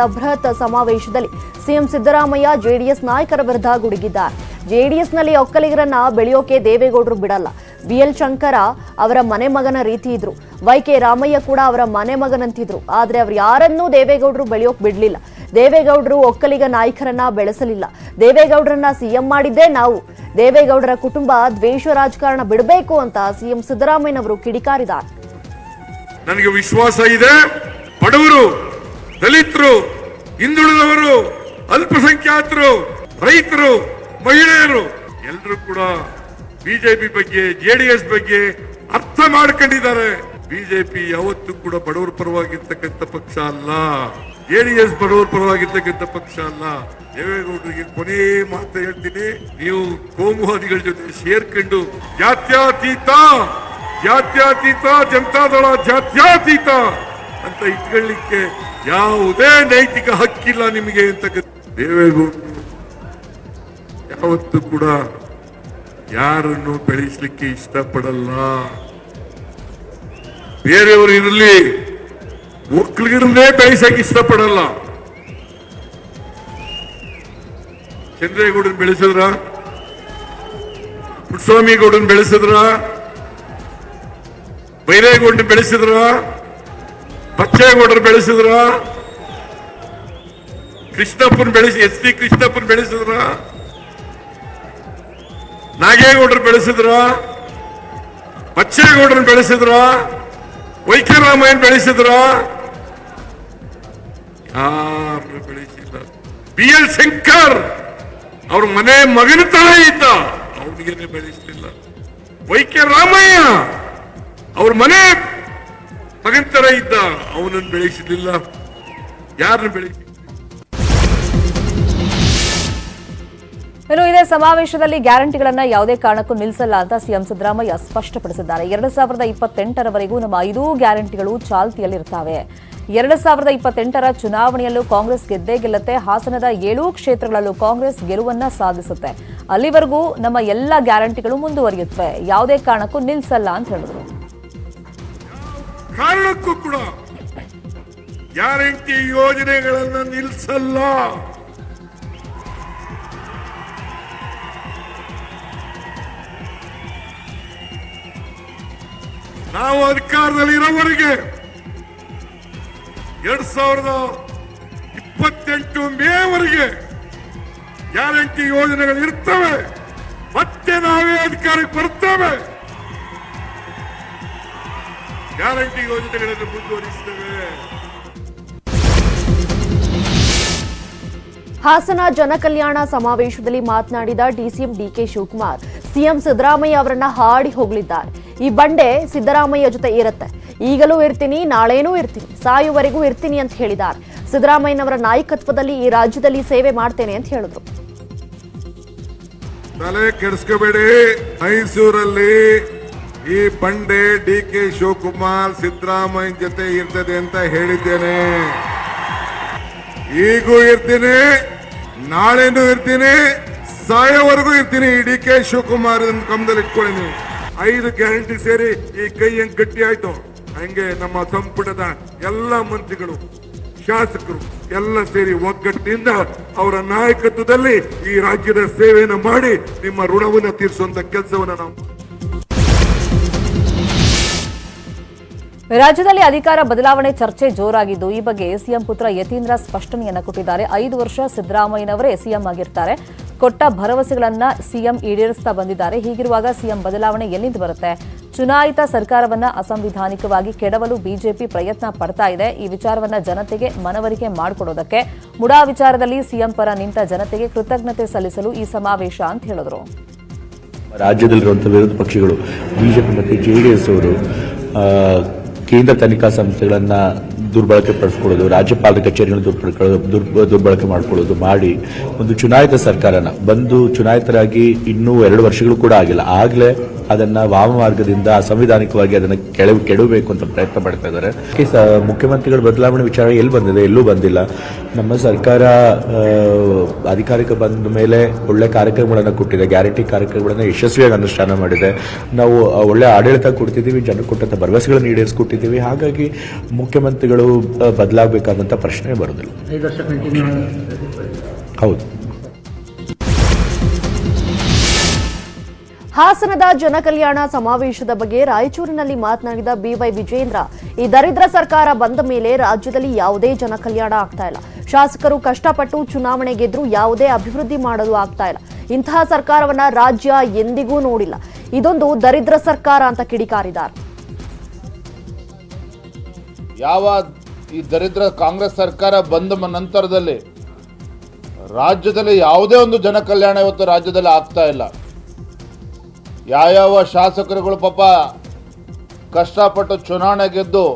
ಬೃಹತ್ ಸಮಾವೇಶದಲ್ಲಿ CM Siddaramaiah, JDS ನಾಯಕರ ವಿರುದ್ಧ ಗುಡುಗಿದ್ದಾರೆ. ಜೆಡಿಎಸ್ನಲ್ಲಿ ಒಕ್ಕಲಿಗರನ್ನ ಬೆಳೆಯೋಕೆ ದೇವೇಗೌಡರು ಬಿಡಲ್ಲ. ಬಿಎಲ್ ಶಂಕರ ಅವರ ಮನೆ ಮಗನ ರೀತಿ ಇದ್ರು. ವೈ ಕೆ ರಾಮಯ್ಯ ಕೂಡ ಅವರ ಮನೆ ಮಗನಂತಿದ್ರು. ಆದ್ರೆ ಅವ್ರು ಯಾರನ್ನೂ ದೇವೇಗೌಡರು ಬೆಳೆಯೋಕೆ ಬಿಡಲಿಲ್ಲ. ದೇವೇಗೌಡರು ಒಕ್ಕಲಿಗ ನಾಯಕರನ್ನ ಬೆಳೆಸಲಿಲ್ಲ. ದೇವೇಗೌಡರನ್ನ ಸಿಎಂ ಮಾಡಿದ್ದೇ ನಾವು. ದೇವೇಗೌಡರ ಕುಟುಂಬ ದ್ವೇಷ ರಾಜಕಾರಣ ಬಿಡಬೇಕು ಅಂತ ಸಿಎಂ ಸಿದ್ದರಾಮಯ್ಯನವರು ಕಿಡಿಕಾರಿದ್ದಾರೆ. ನನಗೆ ವಿಶ್ವಾಸ ಇದೆ. ಬಡವರು ದಲಿತರು, ಹಿಂದುಳಿದವರು, ಅಲ್ಪಸಂಖ್ಯಾತರು, ರೈತರು, ಮಹಿಳೆಯರು ಎಲ್ಲರೂ ಕೂಡ ಬಿಜೆಪಿ ಬಗ್ಗೆ, ಜೆಡಿಎಸ್ ಬಗ್ಗೆ ಅರ್ಥ ಮಾಡ್ಕೊಂಡಿದ್ದಾರೆ. ಬಿಜೆಪಿ ಯಾವತ್ತೂ ಕೂಡ ಬಡವರ ಪರವಾಗಿರ್ತಕ್ಕಂಥ ಪಕ್ಷ ಅಲ್ಲ. ಜೆಡಿಎಸ್ ಬಡವರ ಪರವಾಗಿರ್ತಕ್ಕಂಥ ಪಕ್ಷ ಅಲ್ಲ. ದೇವೇಗೌಡರಿಗೆ ಕೊನೆ ಮಾತು ಹೇಳ್ತೀನಿ. ನೀವು ಕೋಮುವಾದಿಗಳ ಜೊತೆ ಸೇರ್ಕೊಂಡು ಜಾತ್ಯತೀತ, ಜಾತ್ಯಾತೀತ, ಜನತಾದಳ ಜಾತ್ಯಾತೀತ ಅಂತ ಇಟ್ಕೊಳ್ಳಿಕ್ಕೆ ಯಾವುದೇ ನೈತಿಕ ಹಕ್ಕಿಲ್ಲ ನಿಮಗೆ ಅಂತ ದೇವೇಗೌಡರು ಯಾವತ್ತೂ ಕೂಡ ಯಾರನ್ನು ಬೆಳೆಸಲಿಕ್ಕೆ ಇಷ್ಟಪಡಲ್ಲ. ಬೇರೆಯವರು ಇರಲಿ ಒಕ್ಕಲಿಗರನ್ನೇ ಬೆಳೆಸಕ್ಕೆ ಇಷ್ಟಪಡಲ್ಲ. ಚಂದ್ರೇಗೌಡನ್ ಬೆಳೆಸಿದ್ರ? ಪುಟ್ಟಸ್ವಾಮಿಗೌಡನ್ ಬೆಳೆಸಿದ್ರ? ಬೈರೇಗೌಡನ್ ಬೆಳೆಸಿದ್ರ? ಬಚ್ಚೇಗೌಡರು ಬೆಳೆಸಿದ್ರ? ಕೃಷ್ಣಪ್ಪನ್ ಬೆಳೆಸಿ, ಎಸ್ ಡಿ ಕೃಷ್ಣಪ್ಪನ್ ಬೆಳೆಸಿದ್ರ? ನಾಗೇಗೌಡರು ಬೆಳೆಸಿದ್ರ? ಬಚ್ಚೇಗೌಡರು ಬೆಳೆಸಿದ್ರ? ವೈಕ್ಯರಾಮಯ್ಯನ್ ಬೆಳೆಸಿದ್ರ? ಯಾರು ಬೆಳೆಸಿಲ್ಲ. ಬಿ ಎಲ್ ಶಂಕರ್ ಅವ್ರ ಮನೆ ಮಗನ ತರ ಇದ್ದ. ಅವನಿಗೇನೆ ಬೆಳೆಸಲಿಲ್ಲ. ವೈಕ್ಯ ರಾಮಯ್ಯ ಅವ್ರ ಮನೆ ಮಗನ ಇದ್ದ, ಅವನನ್ನು ಬೆಳೆಸಲಿಲ್ಲ ಯಾರನ್ನು ಬೆಳೆಸಿ ಇನ್ನು ಇದೇ ಸಮಾವೇಶದಲ್ಲಿ ಗ್ಯಾರಂಟಿಗಳನ್ನ ಯಾವುದೇ ಕಾರಣಕ್ಕೂ ನಿಲ್ಲಿಸಲ್ಲ ಅಂತ ಸಿಎಂ ಸಿದ್ದರಾಮಯ್ಯ ಸ್ಪಷ್ಟಪಡಿಸಿದ್ದಾರೆ. ಎರಡು ಸಾವಿರದ ಇಪ್ಪತ್ತೆಂಟರವರೆಗೂ ನಮ್ಮ ಐದೂ ಗ್ಯಾರಂಟಿಗಳು ಚಾಲ್ತಿಯಲ್ಲಿರ್ತವೆ ಎರಡು ಸಾವಿರದ ಇಪ್ಪತ್ತೆಂಟರ ಚುನಾವಣೆಯಲ್ಲೂ ಕಾಂಗ್ರೆಸ್ ಗೆದ್ದೇ ಗೆಲ್ಲುತ್ತೆ. ಹಾಸನದ ಏಳೂ ಕ್ಷೇತ್ರಗಳಲ್ಲೂ ಕಾಂಗ್ರೆಸ್ ಗೆಲುವನ್ನ ಸಾಧಿಸುತ್ತೆ. ಅಲ್ಲಿವರೆಗೂ ನಮ್ಮ ಎಲ್ಲ ಗ್ಯಾರಂಟಿಗಳು ಮುಂದುವರಿಯುತ್ತವೆ. ಯಾವುದೇ ಕಾರಣಕ್ಕೂ ನಿಲ್ಲಿಸಲ್ಲ ಅಂತ ಹೇಳಿದ್ರು. ಕಾರಣಕ್ಕೂ ಕೂಡ ಗ್ಯಾರಂಟಿ ಯೋಜನೆಗಳನ್ನು ನಿಲ್ಲಿಸಲ್ಲ ನಾವು ಅಧಿಕಾರದಲ್ಲಿ ಇರೋವರೆಗೆ ಎರಡ್ ಸಾವಿರದ ಇಪ್ಪತ್ತೆಂಟು ಮೇವರೆಗೆ ಗ್ಯಾರಂಟಿ ಯೋಜನೆಗಳು ಇರ್ತವೆ. ಮತ್ತೆ ನಾವೇ ಅಧಿಕಾರಕ್ಕೆ ಬರ್ತೇವೆ. ಗ್ಯಾರಂಟಿ ಯೋಜನೆಗಳನ್ನು ಮುಂದುವರಿಸುತ್ತೇವೆ ಹಾಸನ ಜನಕಲ್ಯಾಣ ಸಮಾವೇಶದಲ್ಲಿ ಮಾತನಾಡಿದ DCM DK Shivakumar CM Siddaramaiah ಅವರನ್ನ ಹಾಡಿ ಹೋಗಲಿದ್ದಾರೆ ಈ ಬಂಡೆ ಸಿದ್ದರಾಮಯ್ಯ ಜೊತೆ ಇರುತ್ತೆ. ಈಗಲೂ ಇರ್ತೀನಿ ನಾಳೆನೂ ಇರ್ತೀನಿ ಸಾಯುವರೆಗೂ ಇರ್ತೀನಿ ಅಂತ ಹೇಳಿದ್ದಾರೆ. ಸಿದ್ದರಾಮಯ್ಯನವರ ನಾಯಕತ್ವದಲ್ಲಿ ಈ ರಾಜ್ಯದಲ್ಲಿ ಸೇವೆ ಮಾಡ್ತೇನೆ ಅಂತ ಹೇಳಿದ್ರು. ತಲೆ ಕೆಡಿಸ್ಕೋಬೇಡಿ ಮೈಸೂರಲ್ಲಿ ಈ ಬಂಡೆ ಡಿ ಕೆ ಶಿವಕುಮಾರ್ ಸಿದ್ದರಾಮಯ್ಯ ಜೊತೆ ಇರ್ತದೆ ಅಂತ ಹೇಳಿದ್ದೇನೆ. ಈಗೂ ಇರ್ತೀನಿ, ನಾಳೆನೂ ಇರ್ತೀನಿ, ಸಾಯೋವರೆಗೂ ಇರ್ತೀನಿ ಡಿ ಕೆ ಶಿವಕುಮಾರ್ ಕಮದಲ್ಲಿ ಇಟ್ಕೊಳ್ಳಿ ಐದು ಗ್ಯಾರಂಟಿ ಸೇರಿ ಈ ಕೈ ಹೆಂಗ್ ಗಟ್ಟಿ ಆಯ್ತು, ಹಂಗೆ ನಮ್ಮ ಸಂಪುಟದ ಎಲ್ಲ ಮಂತ್ರಿಗಳು, ಶಾಸಕರು ಎಲ್ಲ ಸೇರಿ ಒಗ್ಗಟ್ಟಿನಿಂದ ಅವರ ನಾಯಕತ್ವದಲ್ಲಿ ಈ ರಾಜ್ಯದ ಸೇವೆಯನ್ನು ಮಾಡಿ ನಿಮ್ಮ ಋಣವನ್ನು ತೀರಿಸುವಂತ ಕೆಲಸವನ್ನು ನಾವು ರಾಜ್ಯದಲ್ಲಿ ಅಧಿಕಾರ ಬದಲಾವಣೆ ಚರ್ಚೆ ಜೋರಾಗಿದ್ದು, ಈ ಬಗ್ಗೆ ಸಿಎಂ ಪುತ್ರ ಯತೀಂದ್ರ ಸ್ಪಷ್ಟನೆಯನ್ನು ಕೊಟ್ಟಿದ್ದಾರೆ. ಐದು ವರ್ಷ ಸಿದ್ದರಾಮಯ್ಯನವರೇ ಸಿಎಂ ಆಗಿರ್ತಾರೆ. ಕೊಟ್ಟ ಭರವಸೆಗಳನ್ನ ಸಿಎಂ ಈಡೇರಿಸ್ತಾ ಬಂದಿದ್ದಾರೆ. ಹೀಗಿರುವಾಗ ಸಿಎಂ ಬದಲಾವಣೆ ಎಲ್ಲಿಂದ ಬರುತ್ತೆ? ಚುನಾಯಿತ ಸರ್ಕಾರವನ್ನ ಅಸಂವಿಧಾನಿಕವಾಗಿ ಕೆಡವಲು ಬಿಜೆಪಿ ಪ್ರಯತ್ನ ಪಡ್ತಾ ಇದೆ. ಈ ವಿಚಾರವನ್ನ ಜನತೆಗೆ ಮನವರಿಕೆ ಮಾಡಿಕೊಡೋದಕ್ಕೆ ಮುಡಾ ವಿಚಾರದಲ್ಲಿ ಸಿಎಂ ಪರ ನಿಂತ ಜನತೆಗೆ ಕೃತಜ್ಞತೆ ಸಲ್ಲಿಸಲು ಈ ಸಮಾವೇಶ ಅಂತ ಹೇಳಿದ್ರು. ರಾಜ್ಯದಲ್ಲಿರುವಂಥ ವಿರೋಧ ಪಕ್ಷಗಳು, ಬಿಜೆಪಿ ಮತ್ತು ಜೆಡಿಎಸ್ ಅವರು ಕೇಂದ್ರ ತನಿಖಾ ಸಂಸ್ಥೆಗಳನ್ನು ದುರ್ಬಳಕೆ ಪಡಿಸ್ಕೊಳ್ಳೋದು, ರಾಜ್ಯಪಾಲರ ಕಚೇರಿಗಳನ್ನು ದುರ್ಬಳಕೆ ದುರ್- ದುರ್ಬಳಕೆ ಮಾಡಿಕೊಳ್ಳೋದು ಮಾಡಿ ಒಂದು ಚುನಾಯಿತ ಸರ್ಕಾರನ, ಬಂದು ಚುನಾಯಿತರಾಗಿ ಇನ್ನೂ ಎರಡು ವರ್ಷಗಳು ಕೂಡ ಆಗಿಲ್ಲ. ಆಗಲೇ ಅದನ್ನ ವಾಮಮಾರ್ಗದಿಂದ ಅಸಂವಿಧಾನಿಕವಾಗಿ ಅದನ್ನ ಕೆಳವು ಕೆಡಬೇಕು ಅಂತ ಪ್ರಯತ್ನ ಪಡ್ತಾ ಇದ್ದಾರೆ. ಮುಖ್ಯಮಂತ್ರಿಗಳ ಬದಲಾವಣೆ ವಿಚಾರ ಎಲ್ಲಿ ಬಂದಿದೆ? ಎಲ್ಲೂ ಬಂದಿಲ್ಲ. ನಮ್ಮ ಸರ್ಕಾರ ಅಧಿಕಾರಕ್ಕೆ ಬಂದ ಮೇಲೆ ಒಳ್ಳೆ ಕಾರ್ಯಕ್ರಮಗಳನ್ನು ಕೊಟ್ಟಿದೆ. ಗ್ಯಾರಂಟಿ ಕಾರ್ಯಕ್ರಮಗಳನ್ನು ಯಶಸ್ವಿಯಾಗಿ ಅನುಷ್ಠಾನ ಮಾಡಿದೆ. ನಾವು ಒಳ್ಳೆ ಆಡಳಿತ ಕೊಡ್ತಿದ್ದೀವಿ ಜನಕ್ಕೆ ಕೊಟ್ಟಂತ ಭರವಸೆಗಳನ್ನು ಈಡೇರಿಸ್ಕೊಟ್ಟಿದ್ದೀವಿ. ಹಾಗಾಗಿ ಮುಖ್ಯಮಂತ್ರಿಗಳು ಬದಲಾಗಬೇಕಾದಂಥ ಪ್ರಶ್ನೆ ಬರೋದಿಲ್ಲ ಹೌದು. ಹಾಸನದ ಜನಕಲ್ಯಾಣ ಸಮಾವೇಶದ ಬಗ್ಗೆ ರಾಯಚೂರಿನಲ್ಲಿ ಮಾತನಾಡಿದ ಬಿವೈ ವಿಜೇಂದ್ರ, ಈ ದರಿದ್ರ ಸರ್ಕಾರ ಬಂದ ಮೇಲೆ ರಾಜ್ಯದಲ್ಲಿ ಯಾವುದೇ ಜನಕಲ್ಯಾಣ ಆಗ್ತಾ ಇಲ್ಲ. ಶಾಸಕರು ಕಷ್ಟಪಟ್ಟು ಚುನಾವಣೆ ಗೆದ್ರು ಯಾವುದೇ ಅಭಿವೃದ್ಧಿ ಮಾಡಲು ಆಗ್ತಾ ಇಲ್ಲ. ಇಂತಹ ಸರ್ಕಾರವನ್ನ ರಾಜ್ಯ ಎಂದಿಗೂ ನೋಡಿಲ್ಲ. ಇದೊಂದು ದರಿದ್ರ ಸರ್ಕಾರ ಅಂತ ಕಿಡಿಕಾರಿದ್ದಾರೆ. ಯಾವ ಈ ದರಿದ್ರ ಕಾಂಗ್ರೆಸ್ ಸರ್ಕಾರ ಬಂದ ನಂತರದಲ್ಲಿ ರಾಜ್ಯದಲ್ಲಿ ಯಾವುದೇ ಒಂದು ಜನಕಲ್ಯಾಣ ಇವತ್ತು ರಾಜ್ಯದಲ್ಲಿ ಆಗ್ತಾ ಇಲ್ಲ. ಯಾವ್ಯಾವ ಶಾಸಕರುಗಳು ಪಾಪ ಕಷ್ಟಪಟ್ಟು ಚುನಾವಣೆ ಗೆದ್ದು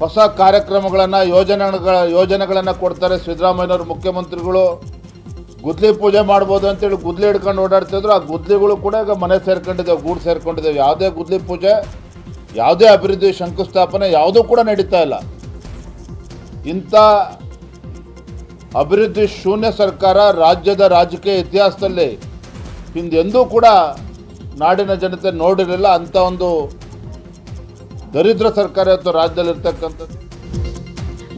ಹೊಸ ಕಾರ್ಯಕ್ರಮಗಳನ್ನು, ಯೋಜನೆಗಳ, ಯೋಜನೆಗಳನ್ನು ಕೊಡ್ತಾರೆ ಸಿದ್ದರಾಮಯ್ಯನವರು, ಮುಖ್ಯಮಂತ್ರಿಗಳು. ಗುದ್ಲಿ ಪೂಜೆ ಮಾಡ್ಬೋದು ಅಂತೇಳಿ ಗುದ್ಲಿ ಹಿಡ್ಕೊಂಡು ಓಡಾಡ್ತಿದ್ರು ಆ ಗುದ್ಲಿಗಳು ಕೂಡ ಈಗ ಮನೆ ಸೇರ್ಕೊಂಡಿದ್ದೇವೆ ಗೂಡು ಸೇರ್ಕೊಂಡಿದ್ದೇವೆ ಯಾವುದೇ ಗುದ್ಲಿ ಪೂಜೆ, ಯಾವುದೇ ಅಭಿವೃದ್ಧಿ ಶಂಕುಸ್ಥಾಪನೆ ಯಾವುದೂ ಕೂಡ ನಡೀತಾ ಇಲ್ಲ. ಇಂಥ ಅಭಿವೃದ್ಧಿ ಶೂನ್ಯ ಸರ್ಕಾರ ರಾಜ್ಯದ ರಾಜಕೀಯ ಇತಿಹಾಸದಲ್ಲಿ ಹಿಂದೆಂದೂ ಕೂಡ ನಾಡಿನ ಜನತೆ ನೋಡಿರಲಿಲ್ಲ ಅಂಥ ಒಂದು ದರಿದ್ರ ಸರ್ಕಾರ ಇವತ್ತು ರಾಜ್ಯದಲ್ಲಿರ್ತಕ್ಕಂಥದ್ದು.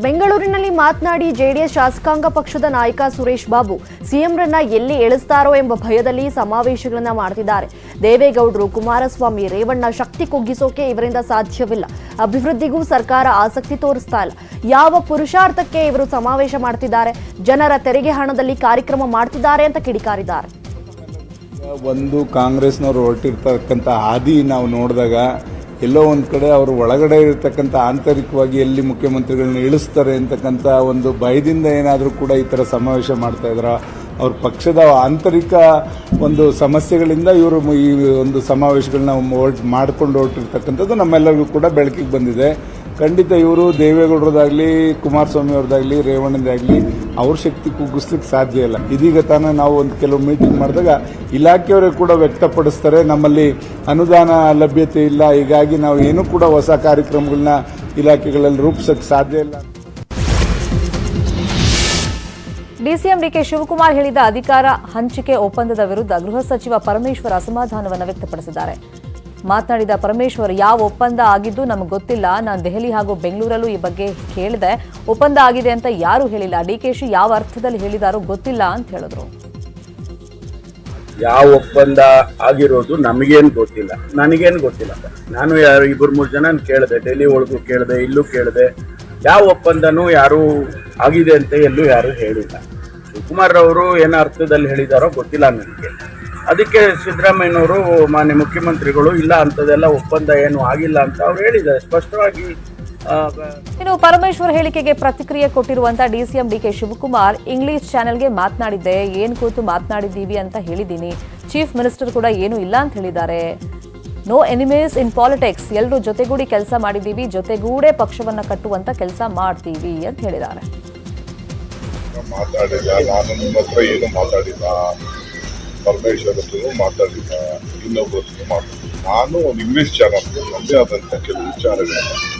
ಬೆಂಗಳೂರಿನಲ್ಲಿ ಮಾತನಾಡಿ ಜೆಡಿಎಸ್ ಶಾಸಕಾಂಗ ಪಕ್ಷದ ನಾಯಕ ಸುರೇಶ್ ಬಾಬು ಸಿಎಂರನ್ನ ಎಲ್ಲಿ ಎಳಿಸ್ತಾರೋ ಎಂಬ ಭಯದಲ್ಲಿ ಸಮಾವೇಶಗಳನ್ನ ಮಾಡ್ತಿದ್ದಾರೆ. ದೇವೇಗೌಡರು, ಕುಮಾರಸ್ವಾಮಿ, ರೇವಣ್ಣ ಶಕ್ತಿ ಕುಗ್ಗಿಸೋಕೆ ಇವರಿಂದ ಸಾಧ್ಯವಿಲ್ಲ. ಅಭಿವೃದ್ಧಿಗೂ ಸರ್ಕಾರ ಆಸಕ್ತಿ ತೋರಿಸ್ತಾ ಇಲ್ಲ. ಯಾವ ಪುರುಷಾರ್ಥಕ್ಕೆ ಇವರು ಸಮಾವೇಶ ಮಾಡ್ತಿದ್ದಾರೆ? ಜನರ ತೆರಿಗೆ ಹಣದಲ್ಲಿ ಕಾರ್ಯಕ್ರಮ ಮಾಡ್ತಿದ್ದಾರೆ ಅಂತ ಕಿಡಿಕಾರಿದ್ದಾರೆ. ಒಂದು ಕಾಂಗ್ರೆಸ್ನವರು ಹೊರಟಿರ್ತಕ್ಕಂಥ ಹಾದಿ ನಾವು ನೋಡಿದಾಗ ಎಲ್ಲೋ ಒಂದು ಕಡೆ ಅವರು ಒಳಗಡೆ ಇರತಕ್ಕಂಥ ಆಂತರಿಕವಾಗಿ ಎಲ್ಲಿ ಮುಖ್ಯಮಂತ್ರಿಗಳನ್ನ ಇಳಿಸ್ತಾರೆ ಅಂತಕ್ಕಂಥ ಒಂದು ಭಯದಿಂದ ಏನಾದರೂ ಕೂಡ ಈ ಥರ ಸಮಾವೇಶ ಮಾಡ್ತಾ ಇದ್ರ. ಅವ್ರ ಪಕ್ಷದ ಆಂತರಿಕ ಒಂದು ಸಮಸ್ಯೆಗಳಿಂದ ಇವರು ಈ ಒಂದು ಸಮಾವೇಶಗಳನ್ನ ಮಾಡ್ಕೊಂಡು ಹೊರಟಿರ್ತಕ್ಕಂಥದ್ದು ನಮ್ಮೆಲ್ಲರಿಗೂ ಕೂಡ ಬೆಳಕಿಗೆ ಬಂದಿದೆ. ಖಂಡಿತ ಇವರು ದೇವೇಗೌಡರದಾಗಲಿ, ಕುಮಾರಸ್ವಾಮಿ ಅವ್ರದ್ದಾಗಲಿ ರೇವಣ್ಣದಾಗಲಿ, ಅವ್ರ ಶಕ್ತಿ ಕುಗ್ಗಿಸ್ಲಿಕ್ಕೆ ಸಾಧ್ಯ ಇಲ್ಲ. ಇದೀಗ ತಾನೇ ನಾವು ಒಂದು ಕೆಲವು ಮೀಟಿಂಗ್ ಮಾಡಿದಾಗ ಇಲಾಖೆಯವರೇ ಕೂಡ ವ್ಯಕ್ತಪಡಿಸ್ತಾರೆ, ನಮ್ಮಲ್ಲಿ ಅನುದಾನ ಲಭ್ಯತೆ ಇಲ್ಲ, ಹೀಗಾಗಿ ನಾವು ಏನೂ ಕೂಡ ಹೊಸ ಕಾರ್ಯಕ್ರಮಗಳನ್ನ ಇಲಾಖೆಗಳಲ್ಲಿ ರೂಪಿಸಕ್ಕೆ ಸಾಧ್ಯ ಇಲ್ಲ. ಡಿಸಿಎಂ ಡಿಕೆ ಶಿವಕುಮಾರ್ ಹೇಳಿದ ಅಧಿಕಾರ ಹಂಚಿಕೆ ಒಪ್ಪಂದದ ವಿರುದ್ಧ ಗೃಹ ಸಚಿವ ಪರಮೇಶ್ವರ್ ಅಸಮಾಧಾನವನ್ನು ವ್ಯಕ್ತಪಡಿಸಿದ್ದಾರೆ. ಮಾತನಾಡಿದ ಪರಮೇಶ್ವರ್, ಯಾವ ಒಪ್ಪಂದ ಆಗಿದ್ದು ನಮಗೆ ಗೊತ್ತಿಲ್ಲ. ನಾನು ದೆಹಲಿ ಹಾಗೂ ಬೆಂಗಳೂರಲ್ಲೂ ಈ ಬಗ್ಗೆ ಕೇಳಿದೆ. ಒಪ್ಪಂದ ಆಗಿದೆ ಅಂತ ಯಾರು ಹೇಳಿಲ್ಲ. ಡಿಕೆಶಿ ಯಾವ ಅರ್ಥದಲ್ಲಿ ಹೇಳಿದಾರೋ ಗೊತ್ತಿಲ್ಲ ಅಂತ ಹೇಳಿದ್ರು. ಯಾವ ಒಪ್ಪಂದ ಆಗಿರೋದು ನಮಗೇನು ಗೊತ್ತಿಲ್ಲ. ನನಗೇನು ಗೊತ್ತಿಲ್ಲ. ನಾನು ಯಾರು ಇಬ್ಬರು ಮೂರು ಜನ ಕೇಳಿದೆ. ಡೆಲ್ಲಿ ಒಳಗೂ ಕೇಳಿದೆ, ಇಲ್ಲೂ ಕೇಳಿದೆ. ಯಾವ ಒಪ್ಪಂದನೂ ಯಾರು ಆಗಿದೆ ಅಂತ ಎಲ್ಲೂ ಯಾರು ಹೇಳಿಲ್ಲ. ಶಿವಕುಮಾರ್ ಅವರು ಏನೋ ಅರ್ಥದಲ್ಲಿ ಹೇಳಿದಾರೋ ಗೊತ್ತಿಲ್ಲ ನನಗೆ. ಅದಕ್ಕೆ ಸಿದ್ದರಾಮಯ್ಯನವರು ಮಾನ್ಯ ಮುಖ್ಯಮಂತ್ರಿಗಳು ಇಲ್ಲ ಅಂಥದ್ದೆಲ್ಲ ಒಪ್ಪಂದ ಏನು ಆಗಿಲ್ಲ ಅಂತ ಅವ್ರು ಹೇಳಿದ್ದಾರೆ. ಸ್ಪಷ್ಟವಾಗಿ ಇನ್ನು ಪರಮೇಶ್ವರ್ ಹೇಳಿಕೆಗೆ ಪ್ರತಿಕ್ರಿಯೆ ಕೊಟ್ಟಿರುವಂತ ಡಿಸಿಎಂ ಡಿಕೆ ಶಿವಕುಮಾರ್ ಇಂಗ್ಲಿಷ್ ಚಾನೆಲ್ಗೆ ಮಾತನಾಡಿದ್ದೆ ಏನ್ ಕೂತು ಮಾತನಾಡಿದ್ದೀವಿ ಅಂತ ಹೇಳಿದ್ದೀನಿ. ಚೀಫ್ ಮಿನಿಸ್ಟರ್ ಕೂಡ ಏನು ಇಲ್ಲ ಅಂತ ಹೇಳಿದ್ದಾರೆ. ನೋ ಎನಿಮೇಸ್ ಇನ್ ಪಾಲಿಟಿಕ್ಸ್ ಎಲ್ಲರೂ ಜೊತೆಗೂಡಿ ಕೆಲಸ ಮಾಡಿದ್ದೀವಿ ಜೊತೆಗೂಡೇ ಪಕ್ಷವನ್ನ ಕಟ್ಟುವಂತ ಕೆಲಸ ಮಾಡ್ತೀವಿ ಅಂತ ಹೇಳಿದ್ದಾರೆ. ಏನು ಮಾತಾಡಿಲ್ಲ ಹತ್ರನೂ ಮಾತಾಡಿಲ್ಲ ನಾನು ಒಂದು ಇಂಗ್ಲಿಷ್ ಚಾನಲ್ ನನ್ನದೇ ಆದಂಥ ಕೆಲವು ವಿಚಾರಗಳನ್ನ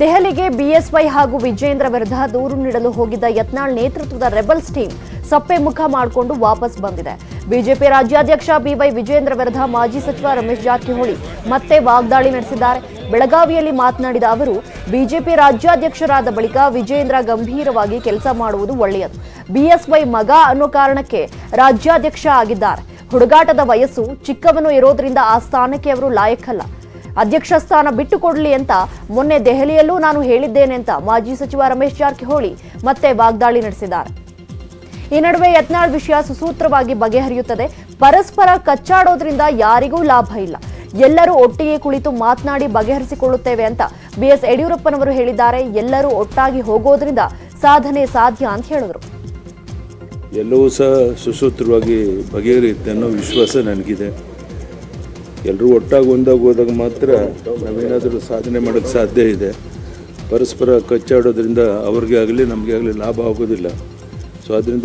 ದೆಹಲಿಗೆ ಬಿಎಸ್ವೈ ಹಾಗೂ ವಿಜಯೇಂದ್ರ ವಿರುದ್ಧ ದೂರು ನೀಡಲು ಹೋಗಿದ್ದ ಯತ್ನಾಳ್ ನೇತೃತ್ವದ ರೆಬಲ್ಸ್ ಟೀಮ್ ಸಪ್ಪೆ ಮುಖ ಮಾಡಿಕೊಂಡು ವಾಪಸ್ ಬಂದಿದೆ. ಬಿಜೆಪಿ ರಾಜ್ಯಾಧ್ಯಕ್ಷ ಬಿವೈ ವಿಜೇಂದ್ರ ವಿರುದ್ಧ ಮಾಜಿ ಸಚಿವ ರಮೇಶ್ ಜಾರಕಿಹೊಳಿ ಮತ್ತೆ ವಾಗ್ದಾಳಿ ನಡೆಸಿದ್ದಾರೆ. ಬೆಳಗಾವಿಯಲ್ಲಿ ಮಾತನಾಡಿದ ಅವರು, ಬಿಜೆಪಿ ರಾಜ್ಯಾಧ್ಯಕ್ಷರಾದ ಬಳಿಕ ವಿಜೇಂದ್ರ ಗಂಭೀರವಾಗಿ ಕೆಲಸ ಮಾಡುವುದು ಒಳ್ಳೆಯದು. ಬಿಎಸ್ವೈ ಮಗ ಅನ್ನೋ ಕಾರಣಕ್ಕೆ ರಾಜ್ಯಾಧ್ಯಕ್ಷ ಆಗಿದ್ದಾರೆ. ಹುಡುಗಾಟದ ವಯಸ್ಸು ಚಿಕ್ಕವನು ಇರೋದ್ರಿಂದ ಆ ಸ್ಥಾನಕ್ಕೆ ಅವರು ಲಾಯಕ್ಕಲ್ಲ ಅಧ್ಯಕ್ಷ ಸ್ಥಾನ ಬಿಟ್ಟುಕೊಡ್ಲಿ ಅಂತ ಮೊನ್ನೆ ದೆಹಲಿಯಲ್ಲೂ ನಾನು ಹೇಳಿದ್ದೇನೆ ಅಂತ ಮಾಜಿ ಸಚಿವ ರಮೇಶ್ ಜಾರಕಿಹೊಳಿ ಮತ್ತೆ ವಾಗ್ದಾಳಿ ನಡೆಸಿದ್ದಾರೆ. ಈ ನಡುವೆ ಯತ್ನಾಳ್ ವಿಷಯ ಸುಸೂತ್ರವಾಗಿ ಬಗೆಹರಿಯುತ್ತದೆ. ಪರಸ್ಪರ ಕಚ್ಚಾಡೋದ್ರಿಂದ ಯಾರಿಗೂ ಲಾಭ ಇಲ್ಲ. ಎಲ್ಲರೂ ಒಟ್ಟಿಗೆ ಕುಳಿತು ಮಾತನಾಡಿ ಬಗೆಹರಿಸಿಕೊಳ್ಳುತ್ತೇವೆ ಅಂತ ಬಿಎಸ್ ಯಡಿಯೂರಪ್ಪನವರು ಹೇಳಿದ್ದಾರೆ. ಎಲ್ಲರೂ ಒಟ್ಟಾಗಿ ಹೋಗೋದ್ರಿಂದ ಸಾಧನೆ ಸಾಧ್ಯ ಅಂತ ಹೇಳಿದ್ರು. ಎಲ್ಲವೂ ಸಹ ಸುಸೂತ್ರವಾಗಿ ಬಗೆಹರಿಯುತ್ತೆ ಅನ್ನೋ ವಿಶ್ವಾಸ ನನಗಿದೆ. ಎಲ್ಲರೂ ಒಟ್ಟಾಗಿ ಒಂದಾಗಿ ಹೋದಾಗ ಮಾತ್ರ ನಾವೇನಾದರೂ ಸಾಧನೆ ಮಾಡೋಕ್ಕೆ ಸಾಧ್ಯ ಇದೆ. ಪರಸ್ಪರ ಕಚ್ಚಾಡೋದ್ರಿಂದ ಅವ್ರಿಗೆ ಆಗಲಿ ನಮಗೆ ಆಗಲಿ ಲಾಭ ಆಗೋದಿಲ್ಲ. ಸೊ, ಅದರಿಂದ